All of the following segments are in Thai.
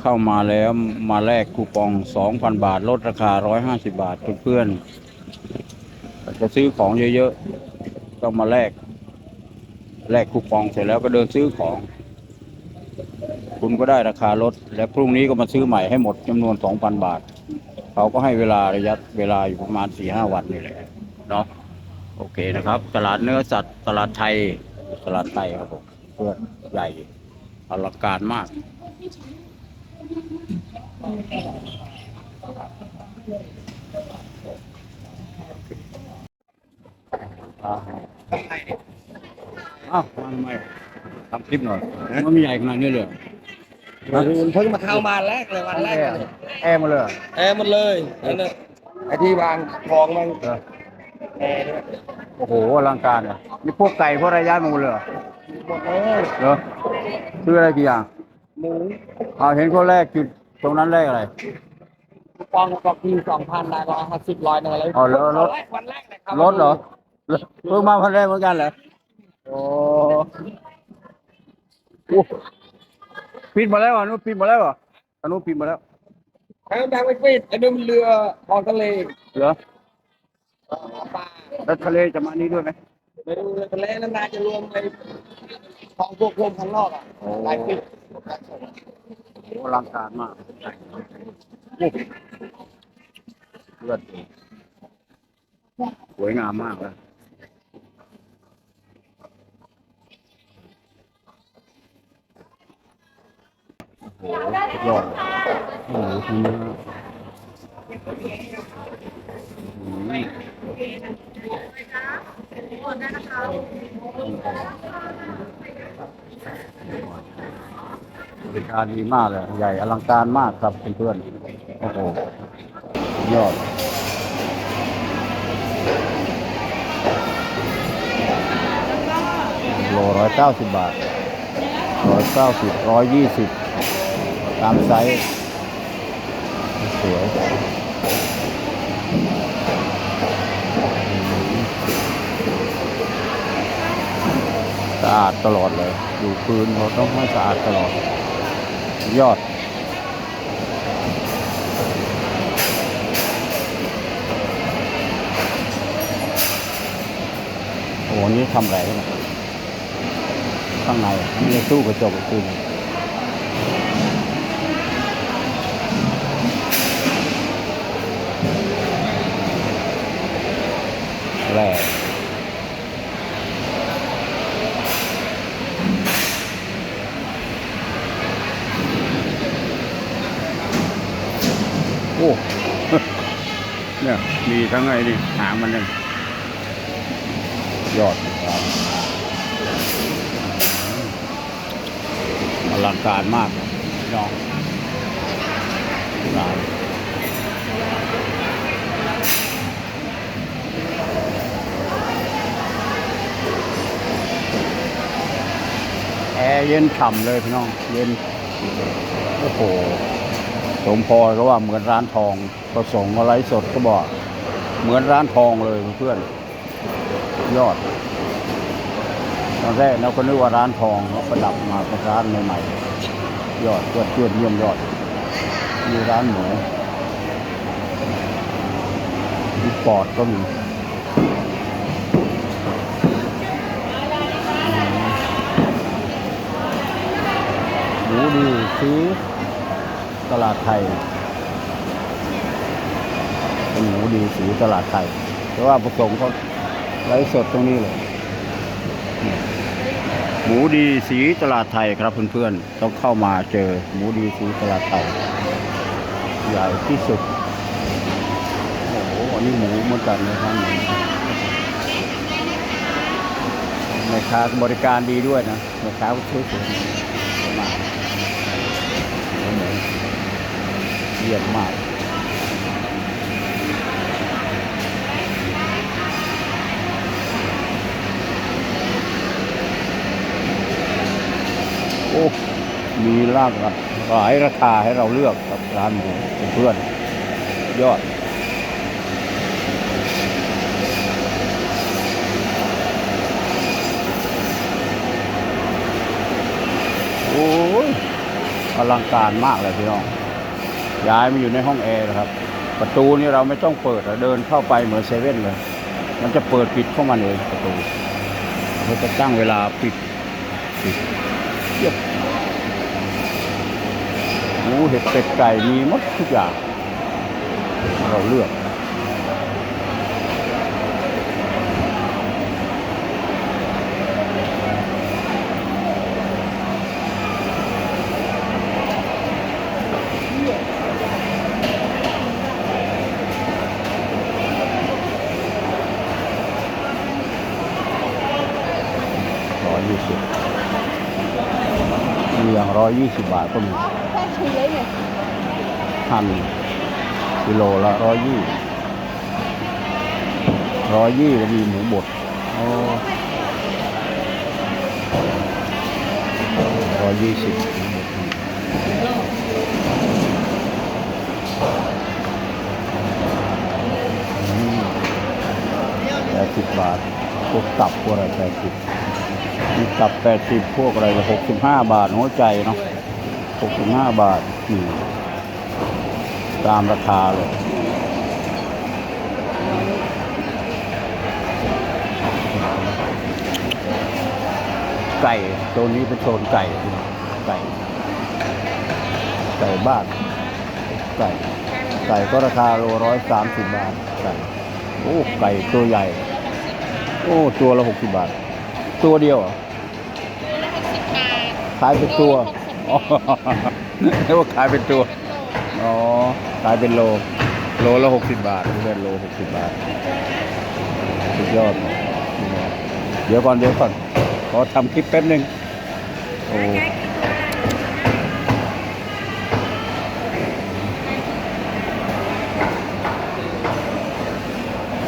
เข้ามาแล้วมาแลกคูปองสองพันบาท ลดราคาร้อยห้าสิบาทเพื่อนๆจะซื้อของเยอะๆต้องมาแลกแลกคูปองเสร็จแล้วก็เดินซื้อของ คุณก็ได้ราคาลด และพรุ่งนี้ก็มาซื้อใหม่ให้หมดจำนวนสองพันบาท เขาก็ให้เวลาระยะเวลาอยู่ประมาณสี่ห้าวันนี่แหละเนาะโอเคนะครับ ตลาดเนื้อสัตว์ตลาดไทยตลาดไทยครับผมเพื่อนใหญ่ อลังการมาก อ้าวมาทำไมทำคลิปหน่อยมันมีใหญ่ขนาดนี้เลยเหรอเพิ่งมาเข้ามาแรกเลยวันแรกเลยแอร์มาเลยเหรอแอร์หมันเลยนั่นน่ะไอ้ที่วางของมันเออ แอร์ด้วยโอ้โหอลังการอะมีพวกไก่พวกอะไรย้ายมาหมดเลยเหรอหมดเลยเหรอซื้ออะไรกี่อย่างหมูเอาเห็นคนแรกจุดตรงนั้นแรกอะไรปองกอกทีสองพันได้ร้อยห้าสิบร้อยหนึ่งเลยอ๋อแล้วรถวันแรกวันแรกเลยคบรถเหรอเพิ่งมาคนแรกเหมือนกันเหรอโอ้โหปิดมาแล้วอะนู้นปิดมาแล้วอะอันนู้นปิดมาแล้วแค่ดังไม่ปิดไอ้นี่มันเรือออกทะเลเหรอปลา แล้วทะเลจะมานี่ด้วยไหมไม่รู้เรือทะเลนานๆจะรวมในของพวกลมข้างนอกอะลายปิดโอ้อลังการมากโอ้เลือดสวยงามมากเลยโอ้โหสุดยอดโอ้โหทีนี้อืม บริการดีมากเลย ใหญ่อลังการมากครับเพื่อนๆโอ้โห ยอดโลร้อยเก้าสิบบาทร้อยเก้าสิบร้อยยี่สิบตามไซส์สวย อาดตลอดเลยอยู่พื้นเราต้องให้สะอาดตลอด ยอด โอ้โหนี่ทำอะไรกันเนี่ยข้างในมีตู้กระจกอีกทีหนึ อ้เนี่ยมีทั้งไอ้นี่หางมันเนี่ยยอดอลังการมากพี่น้องร้านแอร์เย็นฉ่ำเลยพี่น้อง เย็น โอ้โห สมพรก็ว่าเหมือนร้านทองประสงค์อะไรสดก็บอก เหมือนร้านทองเลยเพื่อนยอดตอนแรกเราก็นึกว่าร้านทองเราประดับมาเป็นร้านใหม่ๆยอดยอดเยี่ยมเยี่ยมยอดมีร้านหมูมีปอดก็มีหมูดีซื้อ ตลาดไทยเป็นหมูดีสีตลาดไทยเพราะว่าประสงค์เขาไลฟ์สดตรงนี้เลยหมูดีสีตลาดไทยครับเพื่อนๆต้องเข้ามาเจอหมูดีสีตลาดไทยใหญ่ที่สุดโอ้โหอันนี้หมูเหมือนกันนะครับแม่ค้าบริการดีด้วยนะแม่ค้าก็ช่วยสวยมากหมู เยี่ยมมากโอ้มีรากหลายราคาให้เราเลือกกับร้านหมูเพื่อนยอดโอ้ยอลังการมากเลยพี่น้อง ย้ายมาอยู่ในห้องแอร์นะครับ ประตูนี่เราไม่ต้องเปิดเราเดินเข้าไปเหมือนเซเว่นเลย มันจะเปิดปิดเข้ามาเลยประตูเราจะตั้งเวลาปิดปิดเทียบหมูเห็ดเป็ดไก่มีหมดทุกอย่าง เราเลือก ร้อยยี่สิบมีอย่าง ร้อยยี่สิบบาทก็มีแค่ชุยเลยเนี่ยหั่นกิโลละร้อยยี่ร้อยยี่แล้วมีหมูบดร้อยยี่สิบหมูบดอืมแปดสิบบาทพวกตับพวกอะไรแปดสิบ มีตับแปดสิบพวกอะไรหกสิบห้าบาทหัวใจเนาะหกสิบห้าบาทตามราคาเลยไก่ตัวนี้เป็นโซนไก่ ไก่ ไก่บ้านไก่ ไก่ก็ราคาโลร้อยสามสิบบาท ไก่ โอ้ ไก่ตัวใหญ่ โอ้ ตัวละหกสิบบาท ตัวเดียวเหรอ ขายเป็นตัวอ๋อเรียกว่าขายเป็นตัว อ๋อ ขายเป็นโล โลละหกสิบบาทเพื่อนโลหกสิบบาท สุดยอดเลยเดี๋ยวก่อนเดี๋ยวก่อน ขอทำคลิปแป๊บหนึ่งโอ้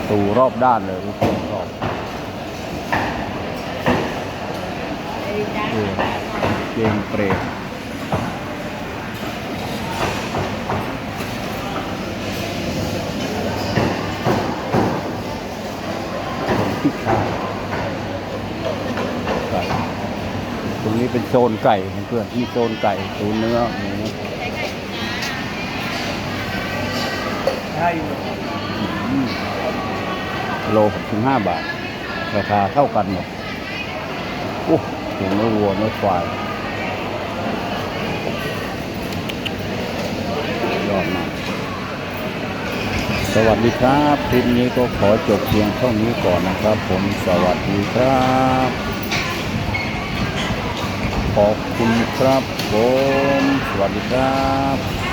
ตูรอบด้านเลยทุกคนรอบ เกมเปรตผมพิชาไก่ตรงนี้เป็นโซนไก่เพื่อนมีโซนไก่โซนเนื้อหมูใช่โลหกสิบห้าบาท ราคาเท่ากันหมดโอ้ถึงเนื้อวัวเนื้อควายอดมาก สวัสดีครับคลิปนี้ก็ขอจบเพียงเท่านี้ก่อนนะครับ ผมสวัสดีครับขอบคุณครับผมสวัสดีครับ